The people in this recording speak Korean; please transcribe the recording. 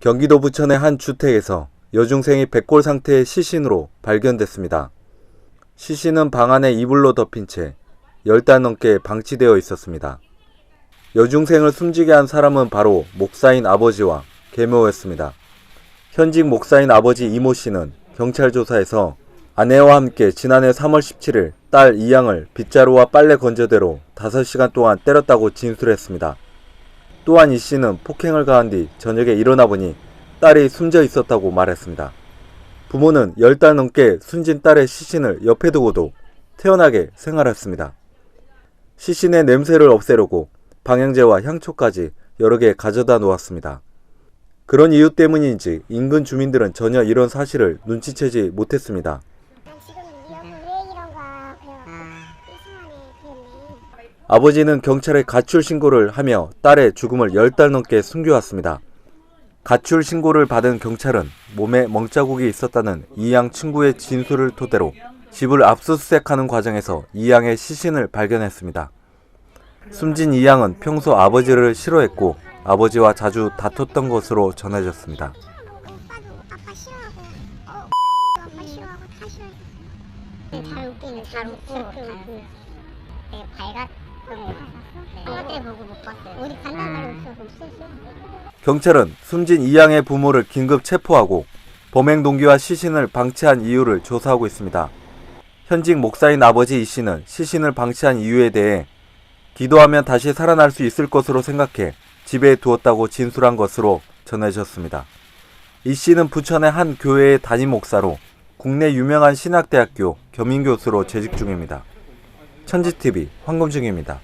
경기도 부천의 한 주택에서 여중생이 백골 상태의 시신으로 발견됐습니다. 시신은 방 안에 이불로 덮인 채 10달 넘게 방치되어 있었습니다. 여중생을 숨지게 한 사람은 바로 목사인 아버지와 계모였습니다. 현직 목사인 아버지 이모 씨는 경찰 조사에서 아내와 함께 지난해 3월 17일 딸 이양을 빗자루와 빨래 건조대로 5시간 동안 때렸다고 진술했습니다. 또한 이 씨는 폭행을 가한 뒤 저녁에 일어나 보니 딸이 숨져 있었다고 말했습니다. 부모는 10달 넘게 숨진 딸의 시신을 옆에 두고도 태연하게 생활했습니다. 시신의 냄새를 없애려고 방향제와 향초까지 여러 개 가져다 놓았습니다. 그런 이유 때문인지 인근 주민들은 전혀 이런 사실을 눈치채지 못했습니다. 난 지금 이런 왜 이런 거야 그래갖고 이상하네 그랬네 아버지는 경찰에 가출 신고를 하며 딸의 죽음을 10달 넘게 숨겨왔습니다. 가출 신고를 받은 경찰은 몸에 멍자국이 있었다는 이 양 친구의 진술을 토대로 집을 압수수색하는 과정에서 이 양의 시신을 발견했습니다. 숨진 이 양은 평소 아버지를 싫어했고 아버지와 자주 다퉜던 것으로 전해졌습니다. 어다 웃기는 잘 웃고 못 봤어 간단 말이 없어 없었어 경찰은 숨진 이양의 부모를 긴급 체포하고 범행 동기와 시신을 방치한 이유를 조사하고 있습니다. 현직 목사인 아버지 이 씨는 시신을 방치한 이유에 대해 기도하면 다시 살아날 수 있을 것으로 생각해 집에 두었다고 진술한 것으로 전해졌습니다. 이 씨는 부천의 한 교회의 담임 목사로 국내 유명한 신학대학교 겸임교수로 재직 중입니다. 천지TV 황금중입니다.